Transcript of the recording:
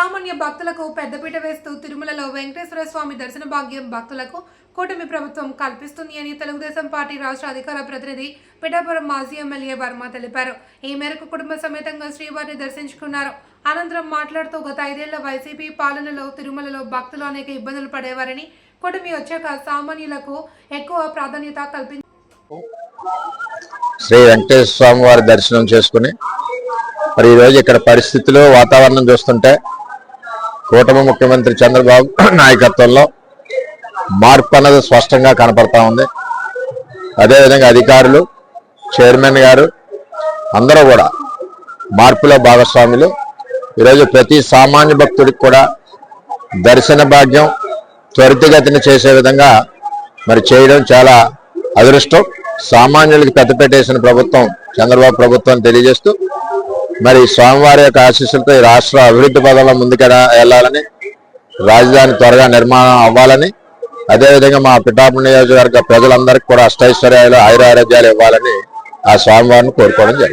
సామాన్య భక్తులకు పెద్దపీట వేస్తూ తిరుమలలో వెంకటేశ్వర స్వామి దర్శన భాగ్యం భక్తులకు కూటమి ప్రభుత్వం కల్పిస్తుంది అని తెలుగుదేశం పార్టీ రాష్ట్ర అధికార ప్రతినిధి పిఠాపురం మాజీ ఎమ్మెల్యే వర్మ తెలిపారు. ఈ మేరకు కుటుంబ సమేతంగా శ్రీవారిని దర్శించుకున్నారు. అనంతరం మాట్లాడుతూ గత ఐదేళ్ళ వైసీపీ పాలనలో తిరుమలలో భక్తులు అనేక ఇబ్బందులు పడేవారని కూటమి వచ్చాక సామాన్యులకు ఎక్కువ ప్రాధాన్యత కల్పించారు శ్రీ వెంకటేశ్వర స్వామి వారి దర్శనం చేసుకుని మరి ఈరోజు ఇక్కడ పరిస్థితులు వాతావరణం చూస్తుంటే కూటమి ముఖ్యమంత్రి చంద్రబాబు నాయకత్వంలో మార్పు అన్నది స్పష్టంగా కనపడతా ఉంది. అదేవిధంగా అధికారులు చైర్మన్ గారు అందరూ కూడా మార్పులో భాగస్వాములు. ఈరోజు ప్రతి సామాన్య భక్తుడికి కూడా దర్శన భాగ్యం త్వరితగతిన చేసే విధంగా మరి చేయడం చాలా అదృష్టం. సామాన్యులకి పెద్దపెట్టేసిన ప్రభుత్వం చంద్రబాబు ప్రభుత్వం తెలియజేస్తూ మరి స్వామివారి యొక్క ఆశీస్సులతో ఈ రాష్ట్ర అభివృద్ధి పదంలో ముందుకు వెళ్ళాలని రాజధాని త్వరగా నిర్మాణం అవ్వాలని అదేవిధంగా మా పిఠాపు నియోజకవర్గ ప్రజలందరికీ కూడా అష్టైశ్వర్యాలు ఆయురారోగ్యాలు ఇవ్వాలని ఆ స్వామివారిని కోరుకోవడం జరిగింది.